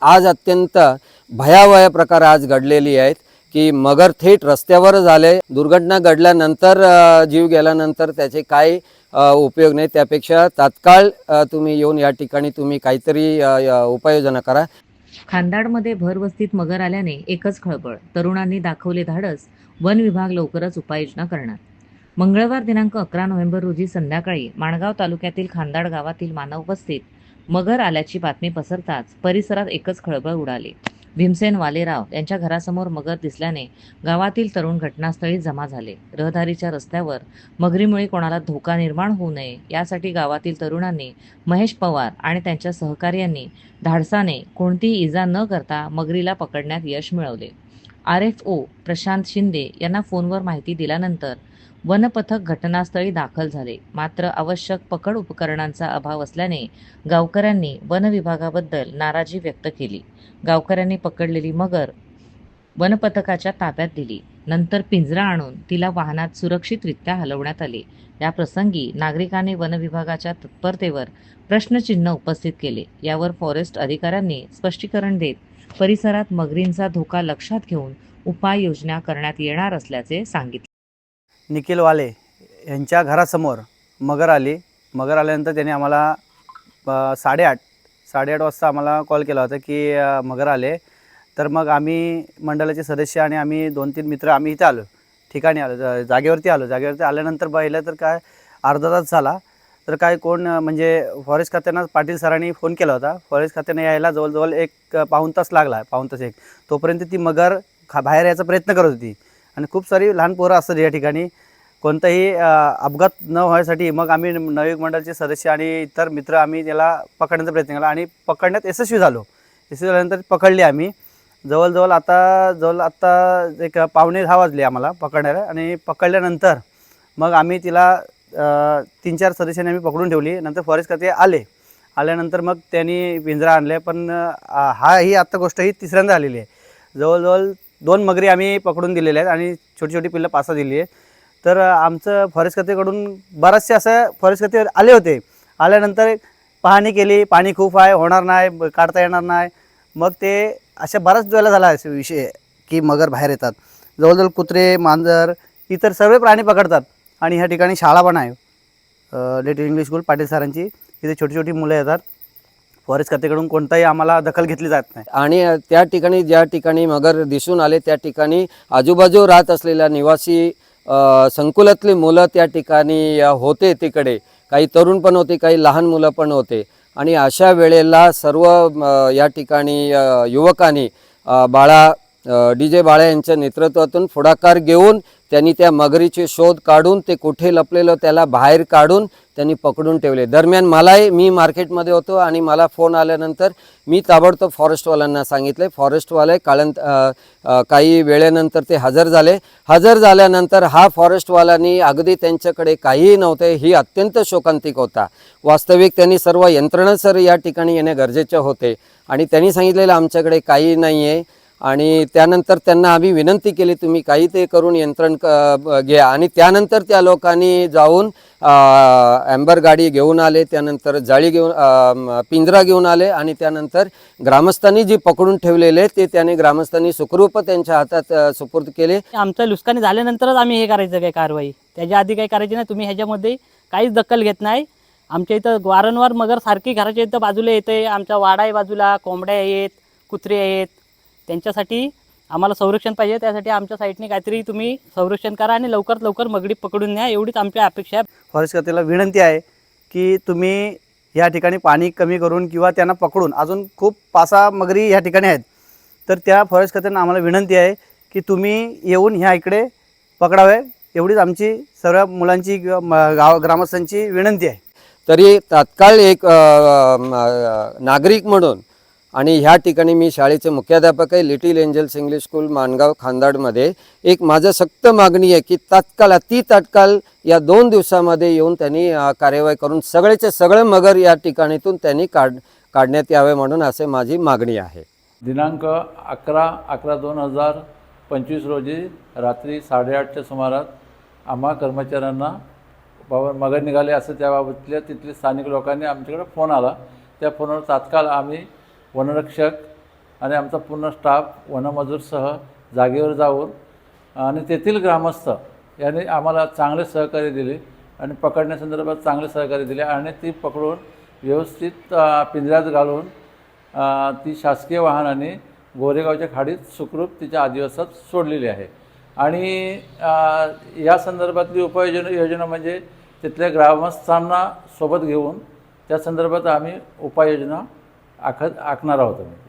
आज अत्यंत भयावह प्रकार आज घडलेली आहेत की मगर थेट रस्त्यावर झाले. दुर्घटना घडल्यानंतर जीव गेल्यानंतर त्याचे काय उपयोग नाही. त्यापेक्षा तात्काळ तुम्ही येऊन या ठिकाणी तुम्ही काहीतरी उपाययोजना करा. खानदाडमध्ये भरवस्तीत मगर आल्याने एकच खळबळ. तरुणांनी दाखवले धाडस. वन विभाग लवकरच उपाययोजना करणार. मंगळवार दिनांक अकरा नोव्हेंबर रोजी संध्याकाळी माणगाव तालुक्यातील खानदाड गावातील मानव वस्तीत मगर आल्याची बातमी पसरताच परिसरात एकच खळबळ उडाली. भीमसेन वालेराव यांच्या घरासमोर मगर दिसल्याने गावातील तरुण घटनास्थळी जमा झाले. रहदारीच्या रस्त्यावर मगरीमुळे कोणाला धोका निर्माण होऊ नये यासाठी गावातील तरुणांनी महेश पवार आणि त्यांच्या सहकार्यांनी धाडसाने कोणतीही इजा न करता मगरीला पकडण्यात यश मिळवले. R F O Prashant Shinde यांना फोनवर माहिती दिल्यानंतर वनपथक घटनास्थळी दाखल झाले. मात्र आवश्यक पकड उपकरणांचा अभाव असल्याने गावकऱ्यांनी वन विभागाबद्दल नाराजी व्यक्त केली. गावकऱ्यांनी पकडलेली मगर वनपथकाच्या ताब्यात दिली. नंतर पिंजरा आणून तिला वाहनात सुरक्षितरित्या हलवण्यात आले. या प्रसंगी नागरिकांनी वन विभागाच्या तत्परतेवर प्रश्नचिन्ह उपस्थित केले. यावर फॉरेस्ट अधिकाऱ्यांनी स्पष्टीकरण देत परिसरात मगरींचा धोका लक्षात घेऊन उपाययोजना करण्यात येणार असल्याचे सांगितले. निखिल वाले यांच्या घरासमोर मगर आली. मगर आल्यानंतर त्यांनी आम्हाला साडेआठ साडेआठ वाजता आम्हाला कॉल केला होता की मगर आले. तर मग आम्ही मंडळाचे सदस्य आणि आम्ही दोन तीन मित्र आम्ही इथे आलो. ठिकाणी आलो जा- जागेवरती आलो. जागेवरती आल्यानंतर पाहिलं तर काय अर्धा तास झाला. तर काय कोण म्हणजे फॉरेस्ट खात्यानं पाटील सरांनी फोन केला होता. फॉरेस्ट खात्याने यायला जवळजवळ एक पाऊण तास लागला पाऊण तास एक. तोपर्यंत ती मगर खा बाहेर यायचा प्रयत्न करत होती. आणि खूप सारी लहान पोरं असतात या ठिकाणी. कोणताही अपघात न व्हायसाठी मग आम्ही नवयुग मंडळाचे सदस्य आणि इतर मित्र आम्ही त्याला पकडण्याचा प्रयत्न केला आणि पकडण्यात यशस्वी झालो. यशस्वी झाल्यानंतर पकडली आम्ही. जवळजवळ आता जवळ आत्ता एक पावणे दहा वाजले आम्हाला पकडण्याला आणि पकडल्यानंतर मग आम्ही तिला तीन चार सदस्यांनी आम्ही पकडून ठेवली. नंतर फॉरेस्ट खाते आले. आल्यानंतर मग त्यांनी पिंजरा आणले. पण हा ही आत्ता गोष्ट ही तिसऱ्यांदा आलेली आहे. जवळजवळ दोन मगरी आम्ही पकडून दिलेल्या आहेत आणि छोटी छोटी पिल्लं पासा दिली आहे तर आमचं फॉरेस्ट खात्याकडून बरेचसे असं फॉरेस्ट खाते आले होते. आल्यानंतर पाहणी केली पाणी खूप आहे होणार नाही काढता येणार नाही. मग ते अशा बराच वेळेला झाला असे विषय की मगर बाहेर येतात. जवळजवळ कुत्रे मांजर इतर सर्व प्राणी पकडतात आणि ह्या ठिकाणी शाळा पण आहे. अ, लिटिल इंग्लिश स्कूल पाटील सरांची. इथे छोटी छोटी मुलं येतात. फॉरेस्ट खात्याकडून कोणताही आम्हाला दखल घेतली जात नाही. आणि त्या ठिकाणी ज्या ठिकाणी मगर दिसून आले त्या ठिकाणी आजूबाजू राहत असलेल्या निवासी संकुलातली मुलं त्या ठिकाणी होते तिकडे. काही तरुण पण होते काही लहान मुलं पण होते. आणि अशा वेळेला सर्व या ठिकाणी युवकांनी बाळा डी जे बाळा यांच्या नेतृत्वातून पुढाकार घेऊन त्यांनी त्या मगरीचे शोध काढून ते कुठे लपलेलं त्याला बाहेर काढून त्यांनी पकडून ठेवले. दरम्यान मलाही मी मार्केटमध्ये होतो आणि मला फोन आल्यानंतर मी ताबडतोब फॉरेस्टवाल्यांना सांगितले. फॉरेस्टवाले काळंत काही वेळेनंतर ते हजर झाले. हजर झाल्यानंतर हा फॉरेस्टवाल्यांनी अगदी त्यांच्याकडे काहीही नव्हते ही अत्यंत शोकांतिक होता. वास्तविक त्यांनी सर्व यंत्रणा सर या ठिकाणी येणे गरजेचे होते. आणि त्यांनी सांगितलेलं आमच्याकडे काही नाही आहे आणि त्यानंतर त्यांना आम्ही विनंती केली तुम्ही काही ते करून यंत्रण क- घ्या. आणि त्यानंतर त्या लोकांनी जाऊन ॲम्बर गाडी घेऊन आले त्यानंतर जाळी घेऊन पिंजरा घेऊन आले आणि त्यानंतर ग्रामस्थांनी जी पकडून ठेवलेले ते त्याने ग्रामस्थांनी सुखरूप त्यांच्या हातात सुपूर्द केले. आमचं लुस्कानी झाल्यानंतरच आम्ही हे करायचं काय कारवाई. त्याच्या आधी काही करायची नाही. तुम्ही ह्याच्यामध्ये काहीच दखल घेत नाही. आमच्या इथं वारंवार मगर सारखी घराच्या इथं बाजूला येते आमच्या वाडा आहे बाजूला कोंबड्या आहेत कुत्रे आहेत. त्यांच्यासाठी आम्हाला संरक्षण पाहिजे. त्यासाठी आमच्या साईडने काहीतरी तुम्ही संरक्षण करा आणि लवकरात लवकर मगडी पकडून न्या. एवढीच आमची अपेक्षा आहे. फॉरेस्ट खात्याला विनंती आहे की तुम्ही या ठिकाणी पाणी कमी करून किंवा त्यांना पकडून अजून खूप पासा मगरी या ठिकाणी आहेत. तर त्या फॉरेस्ट खात्यानं आम्हाला विनंती आहे की तुम्ही येऊन ह्या इकडे पकडावे. एवढीच आमची सर्व मुलांची किंवा म- गाव ग्रामस्थांची विनंती आहे. तरी तात्काळ एक नागरिक म्हणून आणि ह्या ठिकाणी मी शाळेचे मुख्याध्यापक आहे little angels English school Mangaon खांदाडमध्ये एक माझं सक्त मागणी आहे की तात्काळ ती तात्काळ या दोन दिवसामध्ये येऊन त्यांनी कार्यवाही करून सगळेचे सगळे मगर या ठिकाणीतून त्यांनी काढ काढण्यात यावे म्हणून असे माझी मागणी आहे. दिनांक अकरा अकरा दोन हजार पंचवीस रोजी रात्री साडेआठच्या सुमारास आम्हा कर्मचाऱ्यांना बाबा मगर निघाले असं त्याबाबतल्या तिथले स्थानिक लोकांनी आमच्याकडे फोन आला. त्या फोनवर तात्काळ आम्ही वनरक्षक आणि आमचा पूर्ण स्टाफ वनमजूरसह जागेवर जाऊन आणि तेथील ग्रामस्थ यांनी आम्हाला चांगले सहकार्य दिले आणि पकडण्यासंदर्भात चांगले सहकार्य दिले आणि ती पकडून व्यवस्थित पिंजऱ्यात घालून ती शासकीय वाहनाने गोरेगावच्या खाडीत सुखरूप तिच्या आदिवासात सोडलेली आहे. आणि या संदर्भातली उपाययोजना योजना म्हणजे तिथल्या ग्रामस्थांना सोबत घेऊन त्या संदर्भात आम्ही उपाययोजना आखत आखणार आहोत आम्ही